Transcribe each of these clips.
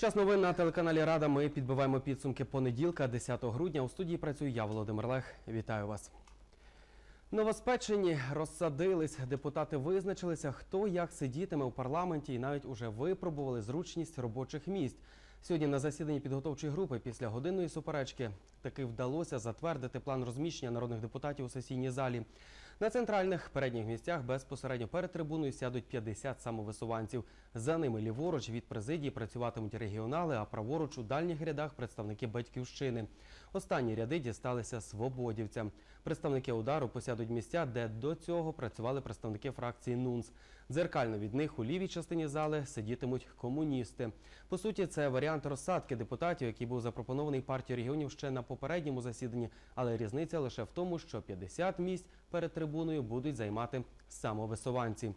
Час новин на телеканалі Рада. Ми підбиваємо підсумки понеділка, 10 грудня. У студії працюю я, Володимир Лех. Вітаю вас. Новоспечені розсадились. Депутати визначилися, хто як сидітиме у парламенті, і навіть уже випробували зручність робочих місць. Сьогодні на засіданні підготовчої групи після годинної суперечки таки вдалося затвердити план розміщення народних депутатів у сесійній залі. На центральних передніх місцях безпосередньо перед трибуною сядуть 50 самовисуванців. За ними ліворуч від президії працюватимуть регіонали, а праворуч у дальніх рядах представники батьківщини. Останні ряди дісталися свободівцям. Представники удару посядуть місця, де до цього працювали представники фракції НУНС. Дзеркально від них у лівій частині зали сидітимуть комуністи. По суті, це варіант розсадки депутатів, який був запропонований партією регіонів ще на попередньому засіданні. Але різниця лише в тому, що 50 місць перед трибуною будуть займати самовисуванці.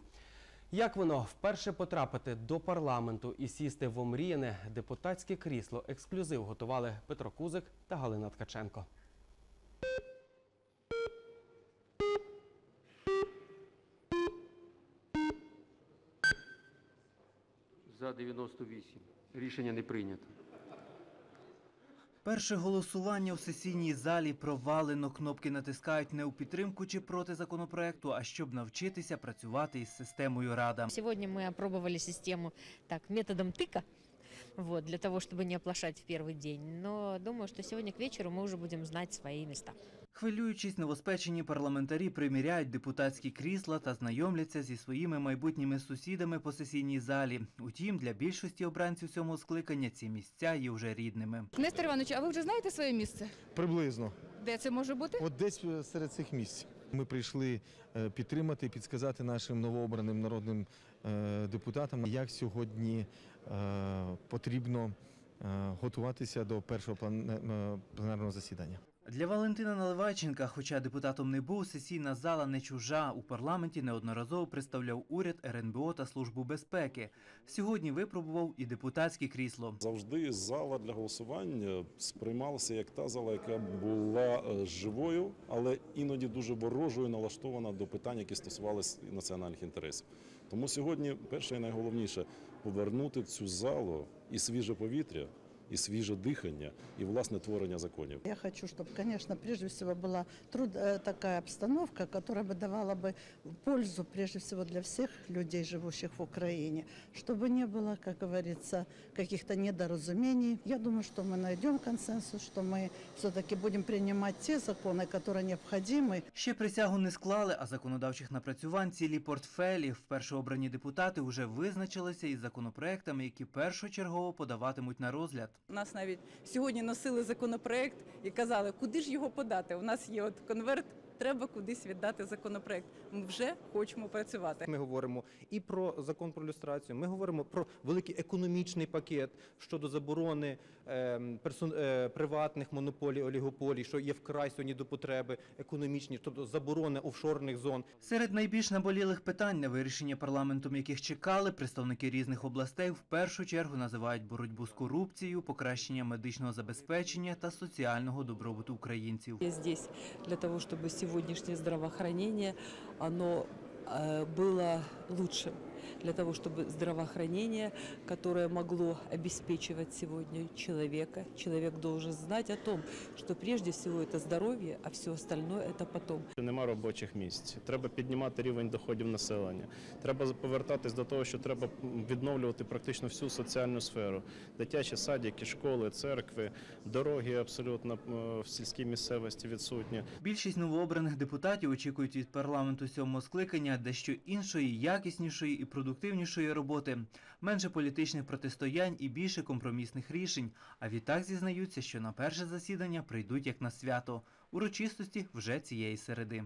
Як воно вперше потрапити до парламенту і сісти в омріяне депутатське крісло? Ексклюзив готували Петро Кузик та Галина Ткаченко. За 98. Рішення не прийнято. Перше голосування у сесійній залі провалено. Кнопки натискають не у підтримку чи проти законопроекту, а щоб навчитися працювати із системою Рада. Сьогодні ми опробували систему так методом тыка, вот, для того, чтобы не оплошать в первый день. Но думаю, что сегодня к вечеру мы уже будем знать свои места. Хвилюючись, новоспечені парламентарі приміряють депутатські крісла та знайомляться зі своїми майбутніми сусідами по сесійній залі. Утім, для більшості обранців цього скликання ці місця є вже рідними. Нестор Іванович, а ви вже знаєте своє місце? Приблизно. Де це може бути? От десь е, серед цих місць. Ми прийшли е, підтримати, підсказати нашим новообраним народним е, депутатам, як сьогодні е, потрібно готуватися до першого пленарного засідання. Для Валентина Наливайченка, хоча депутатом не був, сесійна зала не чужа. У парламенті неодноразово представляв уряд, РНБО та Службу безпеки. Сьогодні випробував і депутатське крісло. Завжди зала для голосування сприймалася як та зала, яка була е, живою, але іноді дуже ворожою налаштована до питань, які стосувалися національних інтересів. Тому сьогодні перше і найголовніше повернути в цю залу і свіже повітря, і свіже дихання, і власне творення законів. Я хочу, чтобы, конечно, прежде всего была труд, э, такая обстановка, которая бы давала бы пользу, прежде всего, для всех людей, живущих в Украине, чтобы не было, как говорится, каких-то недоразумений. Я думаю, что мы найдем консенсус, что мы все-таки будем принимать те законы, которые необходимы. Ще присягу не склали, а законодавчих напрацювань цілі портфелі. Вперше обрані депутати вже визначилися із законопроектами, які першочергово подаватимуть на розгляд. Нас навіть сьогодні носили законопроект і казали, куди ж його подати. У нас є от конверт, треба кудись віддати законопроект. Ми вже хочемо працювати. Ми говоримо і про закон про люстрацію. Ми говоримо про великий економічний пакет щодо заборони ем, персон- е, приватних монополій, олігополій, що є вкрай сьогодні до потреби економічні, тобто заборони офшорних зон. Серед найбільш наболілих питань, на вирішення парламентом яких чекали, представники різних областей в першу чергу називають боротьбу з корупцією, покращення медичного забезпечення та соціального добробуту українців. Я здесь для того, чтобы сегодняшнее здравоохранение, оно э, было лучшим Для того, чтобы здравоохранение, которое могло обеспечивать сегодня человека, человек должен знать о том, что прежде всего это здоровье, а все остальное это потом. Нема робочих місць. Треба піднімати рівень доходів населення. Треба повертатись до того, що треба відновлювати практично всю соціальну сферу: дитячі садики, школи, церкви, дороги абсолютно е, в сільській місцевості відсутні. Більшість новообраних депутатів очікують від парламенту сьомого скликання дещо іншої, якіснішої і продуктивнішої роботи, менше політичних протистоянь і більше компромісних рішень. А відтак зізнаються, що на перше засідання прийдуть як на свято. Урочистості вже цієї середи.